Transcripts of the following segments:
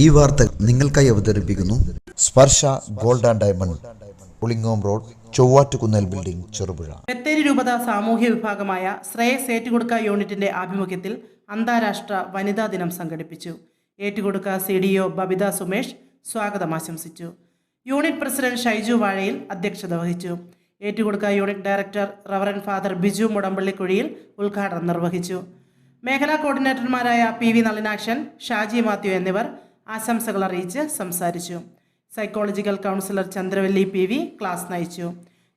ഈ വാർത്ത നിങ്ങൾക്കായി അവതരിപ്പിക്കുന്നു. Sparsha gold and diamond Pulingome road Chowwattukunnel building Cherupuzha. Bathery രൂപത സാമൂഹ്യ വിഭാഗമായ ശ്രേയസ് ഏറ്റുകൊടുക്ക യൂണിറ്റിന്റെ ആഭിമുഖ്യത്തിൽ അന്താരാഷ്ട്ര വനിതാ ദിനം സംഘടിപ്പിച്ചു. Ettukudukka C D O Babitha Sumesh സ്വാഗതം ആശംസിച്ചു. യൂണിറ്റ് പ്രസിഡന്റ് ഷൈജു വാഴയിൽ അധ്യക്ഷത വഹിച്ചു. Ettukudukka unit director reverend father Biju Mudampallikuzhiyil ഉദ്ഘാടനം നിർവഹിച്ചു. മേഖലാ കോർഡിനേറ്റർമാരായ പി വി നളിനാക്ഷൻ ഷാജി മാത്യു എന്നിവർ ആശംസകൾ അറിയിച്ച് സംസാരിച്ചു. Psychological counsellor Chandravalli P V class നയിച്ചു.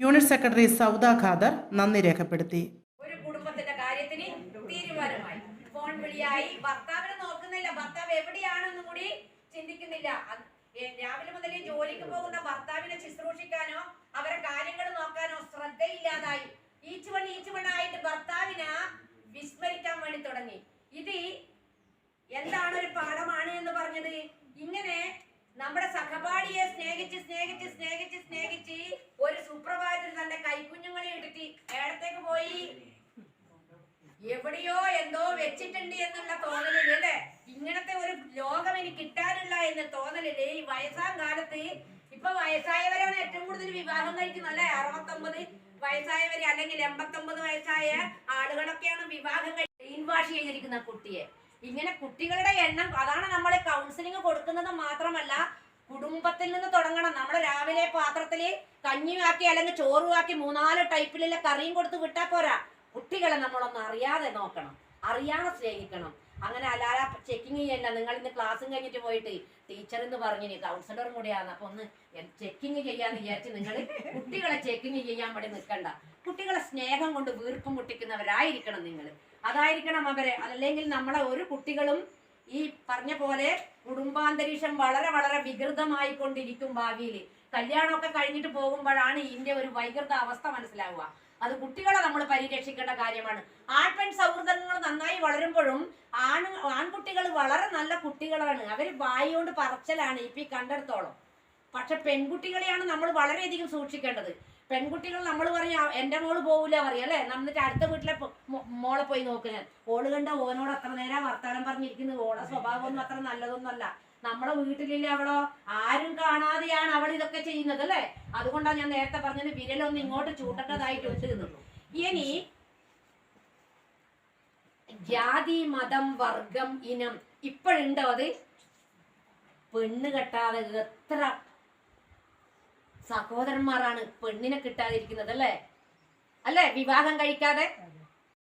യൂണിറ്റ് സെക്രട്ടറി സൗദ ഖാദർ നന്ദി രേഖപ്പെടുത്തി. ഒരു കുടുംബത്തിന്റെ കാര്യത്തിന് തീരുമാനമായി. ഫോൺ വിളിയായി ഭർത്താവിനെ നോക്കുന്നില്ല. ഭർത്താവ് എവിടെയാണെന്നും കൂടി ചിന്തിക്കുന്നില്ല. രാവിലെ മുതൽ ജോലിക്ക് പോകുന്ന ഭർത്താവിനെ ശുശ്രൂഷിക്കാനോ അവരെ കാര്യങ്ങൾ നോക്കാനോ ശ്രദ്ധയില്ലാതായി. ഈച്ച് വൺ ഈച്ച് വൺ ആയിട്ട് ഭർത്താവിനെ വിസ്മരിക്കാൻ വേണ്ടി തുടങ്ങി ഇത് എന്താണ് ഒരു പാഠമാണ് എന്ന് പറഞ്ഞത് ഇങ്ങനെ നമ്മുടെ സഹപാഠിയെ സ്നേഹിച്ച് സ്നേഹിച്ച് സ്നേഹിച്ച് സ്നേഹിച്ച് ഒരു സുപ്രഭാതത്തിൽ തന്റെ കൈക്കുഞ്ഞുങ്ങളെ എടുത്തി ഏടത്തേക്ക് പോയി. എവിടെയോ എന്തോ വെച്ചിട്ടുണ്ട് എന്നുള്ള തോന്നലിൽ അല്ലേ? ഇങ്ങനത്തെ ഒരു ലോകം എനിക്ക് കിട്ടാനില്ല എന്ന് തോന്നലിൽ ഈ വയസ്സാം കാലത്ത് ഇപ്പൊ വയസ്സായവരാണ് ഏറ്റവും കൂടുതൽ വിവാഹം കഴിക്കുന്നത് അല്ലെ? അറുപത്തൊമ്പത് വയസ്സായവര് അല്ലെങ്കിൽ എൺപത്തൊമ്പത് വയസ്സായ ആളുകളൊക്കെയാണ് വിവാഹം ബ്രെയിൻ വാഷ് ചെയ്തിരിക്കുന്ന കുട്ടിയെ. ഇങ്ങനെ കുട്ടികളുടെ എണ്ണം അതാണ് നമ്മൾ കൗൺസിലിംഗ് കൊടുക്കുന്നത് മാത്രമല്ല കുടുംബത്തിൽ നിന്ന് തുടങ്ങണം. നമ്മൾ രാവിലെ പാത്രത്തിൽ കഞ്ഞിയാക്കി അല്ലെങ്കിൽ ചോറുമാക്കി മൂന്നാൽ ടൈപ്പിലുള്ള കറിയും കൊടുത്ത് വിട്ടാൽ പോരാ. കുട്ടികളെ നമ്മളൊന്ന് അറിയാതെ നോക്കണം. അറിയാതെ സ്നേഹിക്കണം. അങ്ങനെ അല്ലാതെ ചെക്കിങ് ചെയ്യണ്ട. നിങ്ങൾ ഇന്ന് ക്ലാസ്സും കഴിഞ്ഞിട്ട് പോയിട്ട് ടീച്ചർ എന്ന് പറഞ്ഞു കൗൺസിലറും കൂടിയാണ്. അപ്പൊ ഒന്ന് ചെക്കിങ് ചെയ്യാന്ന് വിചാരിച്ച് നിങ്ങൾ കുട്ടികളെ ചെക്കിങ് ചെയ്യാൻ വേണ്ടി നിൽക്കണ്ട കുട്ടികളെ സ്നേഹം കൊണ്ട് വീർപ്പ് മുട്ടിക്കുന്നവരായിരിക്കണം നിങ്ങൾ അതായിരിക്കണം അവരെ. അതല്ലെങ്കിൽ നമ്മളെ ഒരു കുട്ടികളും ഈ പറഞ്ഞ പോലെ കുടുംബാന്തരീക്ഷം വളരെ വളരെ വികൃതമായി കൊണ്ടിരിക്കും ഭാവിയിൽ. കല്യാണമൊക്കെ കഴിഞ്ഞിട്ട് പോകുമ്പോഴാണ് ഇതിന്റെ ഒരു വൈകൃത അവസ്ഥ മനസ്സിലാവുക. അത് കുട്ടികളെ നമ്മൾ പരിരക്ഷിക്കേണ്ട കാര്യമാണ്. ആൺ പെൺ സൗഹൃദങ്ങൾ നന്നായി വളരുമ്പോഴും ആണ് ആൺകുട്ടികൾ വളരെ നല്ല കുട്ടികളാണ്. അവർ വായി കൊണ്ട് പറച്ചലാണ് ഇപ്പൊ ഈ കണ്ടെടുത്തോളം. പക്ഷെ പെൺകുട്ടികളെയാണ് നമ്മൾ വളരെയധികം സൂക്ഷിക്കേണ്ടത്. പെൺകുട്ടികൾ നമ്മൾ പറഞ്ഞ എന്റെ മോൾ പോവില്ല പറയും അല്ലെ? എന്നിട്ട് അടുത്ത വീട്ടിലെ മോളെ പോയി നോക്കുന്നത് ഓൾ കണ്ട ഓനോട് അത്ര നേരം വർത്താനം പറഞ്ഞിരിക്കുന്നത്. ഓളെ സ്വഭാവമൊന്നും അത്ര നല്ലതൊന്നുമല്ല നമ്മളെ വീട്ടിലില്ല അവളോ. ആരും കാണാതെയാണ് അവൾ ഇതൊക്കെ ചെയ്യുന്നത് അല്ലേ? അതുകൊണ്ടാണ് ഞാൻ നേരത്തെ പറഞ്ഞത് വിരലൊന്ന് ഇങ്ങോട്ട് ചൂട്ടേണ്ടതായിട്ട് വെച്ചിരുന്നു. ഇനി ജാതി മതം വർഗം ഇനം ഇപ്പോഴുണ്ടോ അത്? പെണ്ണ് കെട്ടാതെ എത്ര സഹോദരന്മാരാണ് പെണ്ണിനെ കിട്ടാതിരിക്കുന്നത് അല്ലേ? അല്ലേ? വിവാഹം കഴിക്കാതെ?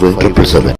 triple seven